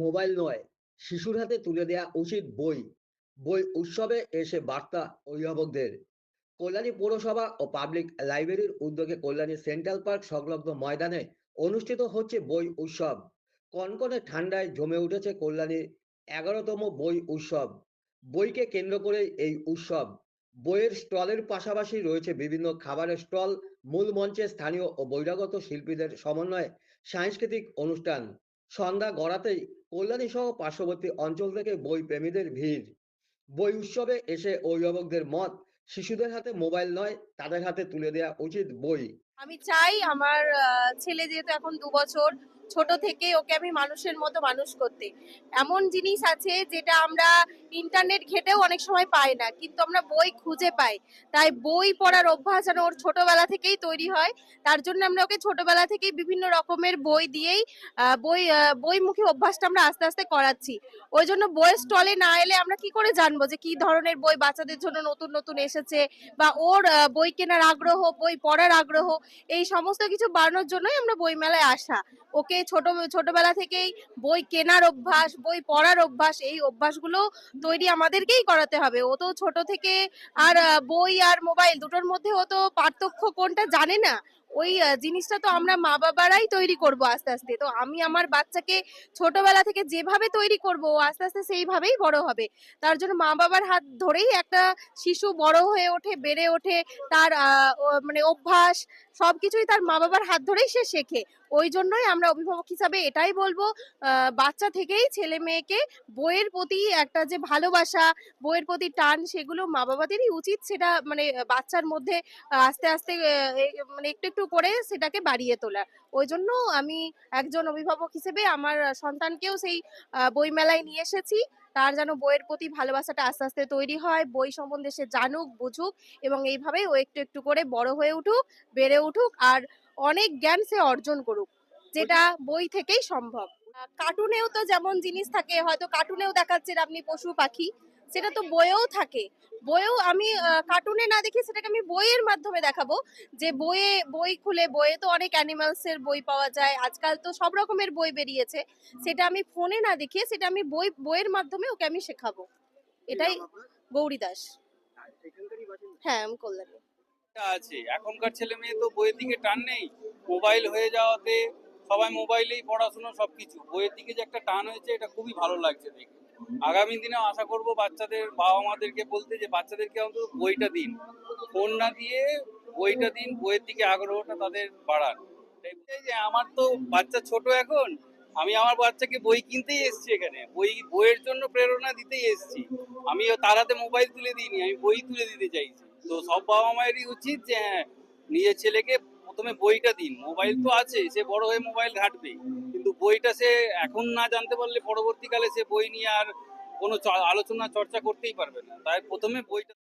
Mobile নয়, শিশুর হাতে তুলে দেয়া উচিত বই। বই উৎসবে এসে বার্তা অভিভাবকদের। কল্যাণী পৌরসভা ও পাবলিক লাইব্রেরির উদ্যোগে কল্যাণী সেন্ট্রাল পার্ক সংলগ্ন ময়দানে অনুষ্ঠিত হচ্ছে বই উৎসব। কনকনে ঠান্ডায় জমে উঠেছে কল্যাণীর এগারোতম বই উৎসব। বইকে কেন্দ্র করে এই উৎসব। বইয়ের স্টলের পাশাপাশি রয়েছে বিভিন্ন খাবারের স্টল, মূল মঞ্চে স্থানীয় ও বহিরাগত শিল্পীদের সমন্বয়ে সাংস্কৃতিক অনুষ্ঠান। সন্ধ্যা গড়াতেই কল্যাণী সহ পার্শ্ববর্তী অঞ্চল থেকে বই প্রেমীদের ভিড়। বই উৎসবে এসে অভিভাবকদের মত, শিশুদের হাতে মোবাইল নয়, তাদের হাতে তুলে দেওয়া উচিত বই। আমি চাই আমার ছেলে যেহেতু এখন দু বছর ছোট থেকে ওকে আমি মানুষের মতো মানুষ করতে। এমন জিনিস আছে যেটা আমরা ইন্টারনেট ঘেটেও অনেক সময় পাই না, কিন্তু আমরা বই খুঁজে পাই। তাই বই পড়ার অভ্যাস যেন ওর ছোটবেলা থেকেই তৈরি হয়, তার জন্য আমরা ওকে ছোটবেলা থেকেই বিভিন্ন রকমের বই দিয়েই বই বইমুখী অভ্যাসটা আমরা আস্তে আস্তে করাচ্ছি। ওই জন্য বইয়ের স্টলে না এলে আমরা কি করে জানব যে কি ধরনের বই বাচ্চাদের জন্য নতুন নতুন এসেছে বা ওর বই কেনার আগ্রহ, বই পড়ার আগ্রহ, এই সমস্ত কিছু বাড়ানোর জন্যই আমরা বই মেলায় আসা। ওকে ছোট, ছোটবেলা থেকেই বই কেনার অভ্যাস, বই পড়ার অভ্যাস, এই অভ্যাসগুলো তৈরি আমাদেরকেই করাতে হবে। ও তো ছোট থেকে আর বই আর মোবাইল দুটোর মধ্যে ও তো পার্থক্য কোনটা জানে না? ওই জিনিসটা তো আমরা মা বাবারাই তৈরি করব আস্তে আস্তে। তো আমি আমার বাচ্চাকে ছোটবেলা থেকে যেভাবে তৈরি করব, ও আস্তে আস্তে সেইভাবেই বড় হবে। তার জন্য মা বাবার হাত ধরেই একটা শিশু বড় হয়ে ওঠে, বেড়ে ওঠে, তার মানে অভ্যাস, সবকিছুই তার মা বাবার হাত ধরেই সে শেখে। ওই জন্যই আমরা অভিভাবক হিসাবে এটাই বলব বাচ্চা থেকেই ছেলে মেয়েকে বইয়ের প্রতি একটা যে ভালোবাসা, বইয়ের প্রতি টান, সেগুলো মা বাবাদেরই উচিত। সেটা মানে বাচ্চার মধ্যে আস্তে আস্তে মানে একটু একটু করে সেটাকে বাড়িয়ে তোলা ওই জন্য আমি একজন অভিভাবক হিসেবে আমার সন্তানকেও সেই আহ, বই মেলায় নিয়ে এসেছি। তার যেন বইয়ের প্রতি ভালোবাসাটা আস্তে আস্তে তৈরি হয় বই সম্বন্ধে সে জানুক বুঝুক এবং এইভাবেই ও একটু একটু করে বড় হয়ে উঠুক বেড়ে উঠুক আর অনেক জ্ঞান সে অর্জন করুক যেটা বই থেকেই সম্ভব। কার্টুনেও তো যেমন জিনিস থাকে হয়তো কার্টুনেও দেখাচ্ছেন আপনি পশু পাখি সেটা তো বইয়েও থাকে। বইয়েও আমি কার্টুনে না দেখি সেটাকে আমি বইয়ের মাধ্যমে দেখাবো। যে বইয়ে, বই খুলে, বইয়ে তো অনেক অ্যানিমালস এর বই পাওয়া যায়। আজকাল তো সব রকমের বই বেরিয়েছে। সেটা আমি ফোনে না দেখিয়ে সেটা আমি বই, বইয়ের মাধ্যমে ওকে আমি শেখাবো। এটাই গৌরী দাস। হ্যাঁ আমি কল্যাণী। আছে। এখনকার ছেলে মেয়ে তো বইয়ের দিকে টান নেই। মোবাইল হয়ে যাওয়াতে সবাই মোবাইলেই পড়াশোনা সবকিছু। বইয়ের দিকে যে একটা টান হয়েছে, এটা খুবই ভালো লাগছে দেখে। আগামী দিনে আশা করব বাচ্চাদের বাবা মাদেরকে বলতে যে বাচ্চাদেরকে অন্তত বইটা দিন। ফোন না দিয়ে বইটা দিন, বইয়ের দিকে আগ্রহটা তাদের বাড়ান। যে আমার তো বাচ্চা ছোট এখন, আমি আমার বাচ্চাকে বই কিনতেই এসেছি এখানে। বই, বইয়ের জন্য প্রেরণা দিতেই এসেছি। আমি তার হাতে মোবাইল তুলে দিইনি, আমি বই তুলে দিতে চাইছি। তো সব বাবা মায়েরই উচিত যে হ্যাঁ নিজের ছেলেকে প্রথমে বইটা দিন। মোবাইল তো আছে, সে বড় হয়ে মোবাইল ঘাটবে। কিন্তু বইটা সে এখন না জানতে পারলে পরবর্তীকালে সে বই নিয়ে আর কোনো আলোচনা, চর্চা করতেই পারবে না। তাই প্রথমে বইটা